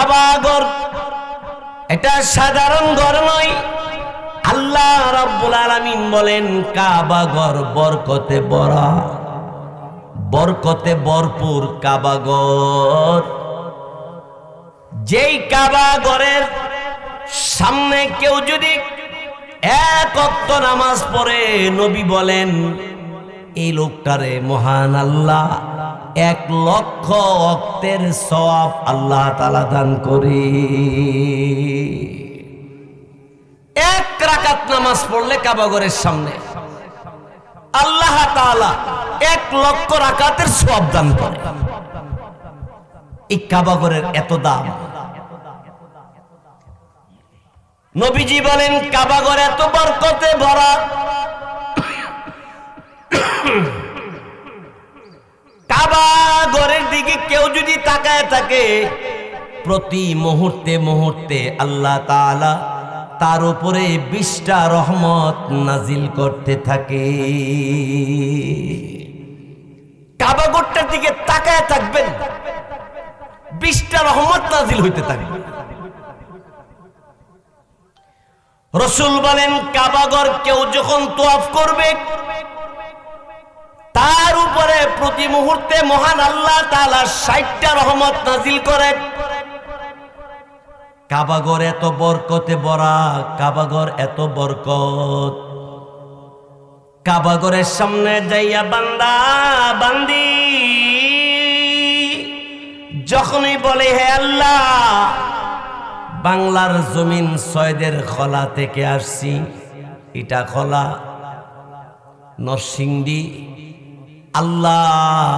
কাবাগর এটা সাধারণ ঘর নয়। আল্লাহ রাব্বুল আলামিন বলেন কাবাগর বরকতে বরা বরকতে যেই কাবাগরের সামনে কেউ যদি এক নামাজ পড়ে, নবী বলেন, এই লোকটারে মহান আল্লাহ। এক লক্ষ অক্তের সব আল্লাহ তালা দান করে। এক রাকাত নামাজ পড়লে কাবাগরের সামনে আল্লাহ তাআলা এক লক্ষ রাকাতের সব দান করে। এই কাবাগরের এত দাম। নবীজি বলেন কাবাগর এত বরকতে ভরা কাবাগরের দিকে কেউ যদি তাকায় থাকে, প্রতি মুহূর্তে মুহূর্তে আল্লাহ তাআলা তার উপরে বিশটা রহমত নাজিল করতে থাকে। কাবাগরটার দিকে তাকায় থাকবেন, বিশটা রহমত নাজিল হইতে থাকবে। রসুল বলেন কাবাগর কেউ যখন তোয়াফ করবে তার উপরে প্রতি মুহূর্তে মহান আল্লাহ তাআলা ষাটটা রহমত নাজিল করে কাবাগর এত বরকতে বরা কাবাগর এত বরকত। কাবাগরের সামনে যাইয়া বান্দা, বান্দি। যখনই বলে, হে আল্লাহ, বাংলার জমিন সয়দের খলা থেকে আসছি। এটা খলা, নরসিংদী আল্লাহ,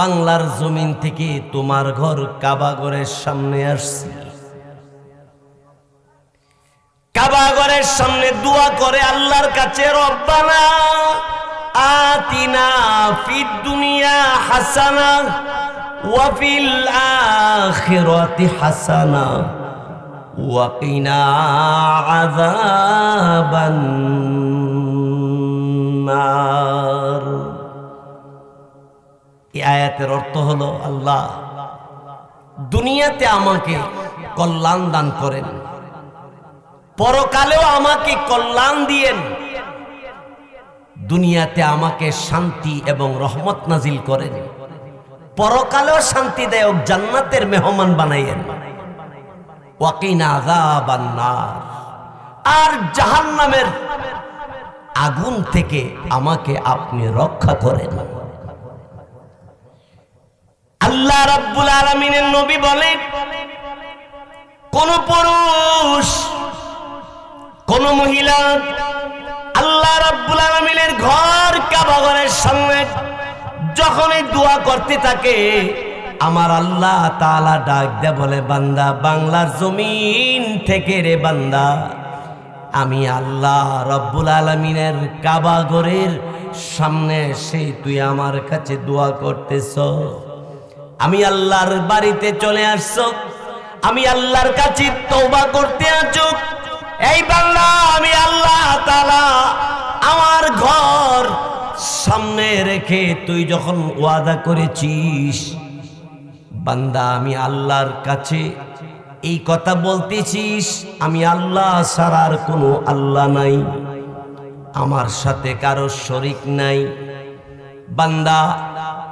বাংলার জমিন থেকে তোমার ঘর কাবাগরের সামনে আসছি। কাবাগরের সামনে দোয়া করে আল্লাহর কাছে, রব্বানা আতিনা ফিদ দুনিয়া হাসানা ওয়াফিল আখিরাতি হাসানা ওয়াকিনা আযাবান নার আয়াতের অর্থ হলো আল্লাহ দুনিয়াতে আমাকে কল্যাণ দান করেন। পরকালেও আমাকে কল্যাণ দিয়েন। দুনিয়াতে আমাকে শান্তি এবং রহমত নাজিল করেন। পরকালেও শান্তিদায়ক জান্নাতের মেহমান বানাইয়েন। আর জাহান্নামের আগুন থেকে আমাকে আপনি রক্ষা করেন। আল্লাহ রাব্বুল আলামিনের নবী বলেন, কোন পুরুষ, কোন মহিলা আল্লাহ রাব্বুল আলামিনের ঘর কাবা ঘরের সামনে যখনই দোয়া করতে থাকে, আমার আল্লাহ তাআলা ডাক দে বলে, বান্দা, বাংলার জমিন থেকে রে বান্দা, আমি আল্লাহ রব্বুল আলমিনের কাবা ঘরের সামনে সেই তুই আমার কাছে দোয়া করতেছ। আমি আল্লাহর বাড়িতে চলে আসছ। আমি আল্লাহর কাছে তওবা করতে আছো এই বাংলা আমি আল্লাহ তালা আমার ঘর সামনে রেখে তুই যখন ওয়াদা করেছিস, বান্দা, আমি আল্লাহর কাছে এই কথা বলতেছিস, আমি আল্লাহ ছাড়ার কোনো আল্লাহ নাই। আমার সাথে কারও শরিক নাই। বান্দা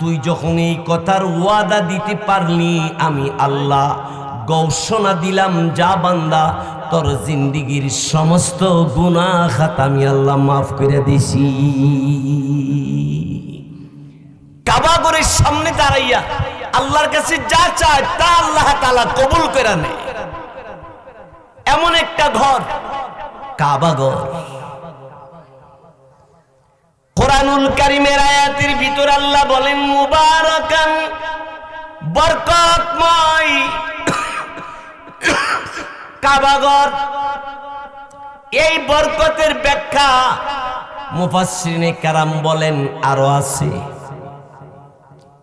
তুই যখন এই কথার ওয়াদা দিতে পারলি, আমি আল্লাহ গৌষণা দিলাম, যা বান্দা, তোর জিন্দিগির সমস্ত গুণা খাত আমি আল্লাহ মাফ করে দিছি। কাবাগরের সামনে দাঁড়াইয়া আল্লাহর কাছে যা চায়, তা আল্লাহ তালা কবুল করে নেয়। এমন একটা ঘর কাবাগর কোরআনুল কারিমের আয়াতের ভিতর আল্লাহ বলেন, মুবারকান, বরকতময় কাবাগর। এই বরকতের ব্যাখ্যা মুফাসসিরিনে কারাম বলেন, আরও আছে।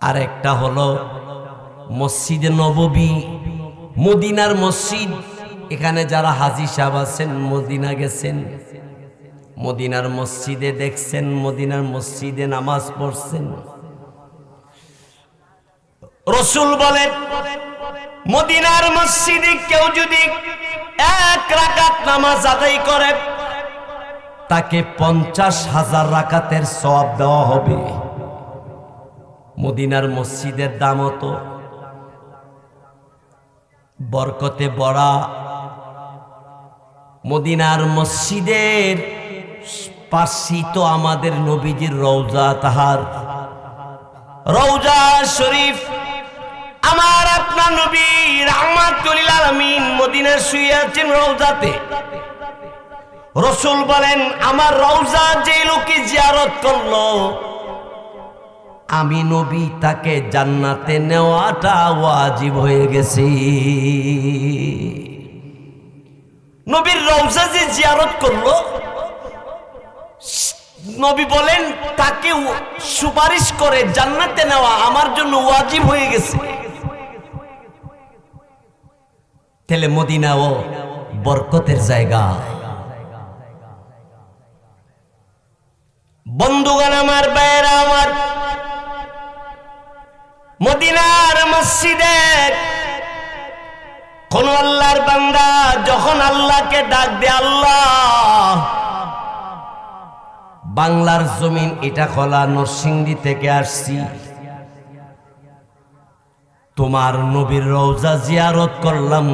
আর একটা হলো মসজিদে নববী, মদিনার মসজিদ। এখানে যারা হাজি সাহেব আছেন, মদিনা গেছেন। মদিনার মসজিদে দেখছেন, মদিনার মসজিদে নামাজ পড়ছেন। রসুল বলেন, মদিনার মসজিদে কেউ যদি এক রাকাত নামাজ আদায় করে, তাকে পঞ্চাশ হাজার রাকাতের সব দেওয়া হবে। মদিনার মসজিদের দাম তো বরকতে বড়া মদিনার মসজিদের তো আমাদের নবীজির রৌজা তাহার। রৌজা শরীফ, আমার আপনার নবী রহমাতুল আলমিন আছেন রৌজাতে রসুল বলেন, আমার রৌজা যে লোকে জিয়ারত করল, আমি নবী তাকে জান্নাতে নেওয়াটা ওয়াজিব হয়ে গেছি। নবীর রৌজা যে জিয়ারত করল নবী বলেন, তাকে সুপারিশ করে জান্নাতে নেওয়া আমার জন্য ওয়াজিব হয়ে গেছে। তেলে মদিনা ও বরকতের জায়গা। বন্ধুগণ আমার বাইরা আমার, মদিনার মসজিদে কোন আল্লাহর বান্দা যখন আল্লাহকে ডাক দে আল্লাহ বাংলার জমিন এটা খোলা নরসিংদী থেকে আসছি। তোমার নবীর রওজা জিয়ারত করলাম।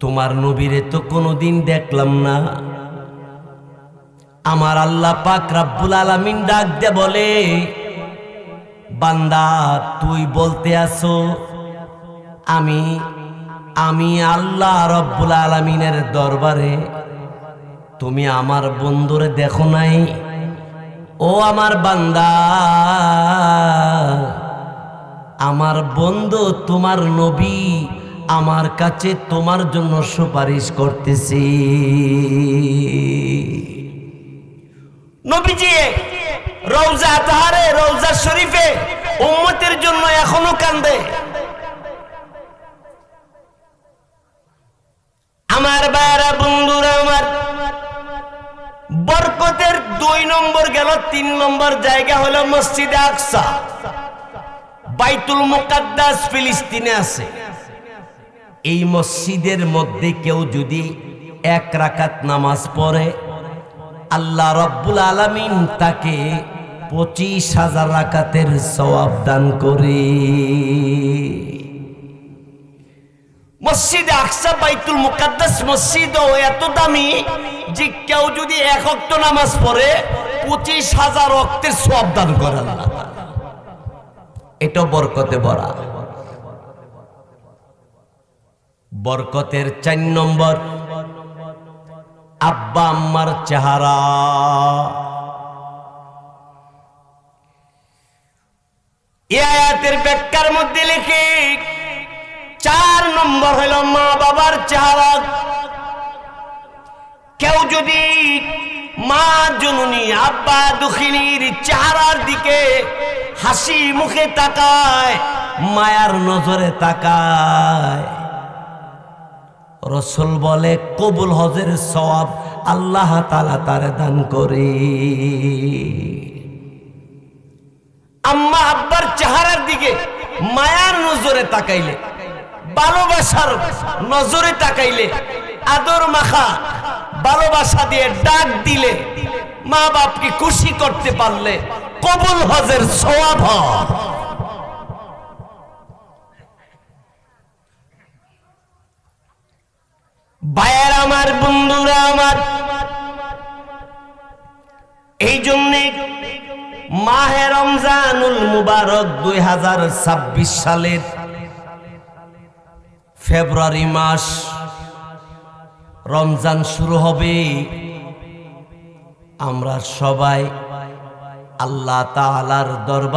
তোমার নবীরে তো কোনোদিন দেখলাম না। আমার আল্লাহ পাক রাব্বুল আলামিন ডাক দে বলে, বান্দা, তুই বলতে আছো, আমি আমি আল্লাহ রব্বুল আলমিনের দরবারে তুমি আমার বন্ধুরে দেখো নাই? ও আমার বান্দা, আমার বন্ধু তোমার নবী আমার কাছে তোমার জন্য সুপারিশ করতেছি। নবীজি রৌজা তাহারে রৌজা শরীফে উম্মতের জন্য এখনও কান্দে আমার বারা বন্ধুরা আমার বরকতের দুই নম্বর গেল, তিন নম্বর জায়গা হলো মসজিদে আকসা। বাইতুল মুকাদ্দাস ফিলিস্তিনে আছে। এই মসজিদের মধ্যে কেউ যদি এক রাকাত নামাজ পড়ে, আল্লাহ রব্বুল আলামিন তাকে পঁচিশ হাজার রাকাতের সওয়াব দান করে। মসজিদে আকসা বাইতুল মুকাদ্দাস মসজিদ ও এত দামি যে কেউ যদি এক অক্ত নামাজ পড়ে পঁচিশ হাজার অক্তের সওয়াব দান করে আল্লাহ। এটা বরকতে বড়া বরকতের চার নম্বর, আব্বা আম্মার চেহারা। এ আয়াতের ব্যাখ্যার মধ্যে লিখে চার নম্বর হইল মা বাবার চেহারা। কেউ যদি মা, জননী, আব্বা, দুখিনীর চেহারার দিকে হাসি মুখে তাকায়, মায়ার নজরে তাকায়। রসুল বলে, কবুল হজের সওয়াব আল্লাহ তালা তারে দান করে। আম্মা, আব্বার চেহারার দিকে মায়ার নজরে তাকাইলে ভালোবাসার নজরে তাকাইলে, আদর মাখা, ভালোবাসা দিয়ে ডাক দিলে মা বাপকে খুশি করতে পারলে কবুল হজের হয়। বায়ের আমার, বন্ধুরা আমার, এই জন্যে মাহে রমজানুল মুবারক দুই হাজার ছাব্বিশ সালের ফেব্রুয়ারি মাস রমজান শুরু হবে। আমরা সবাই আল্লাহ তালার দরবার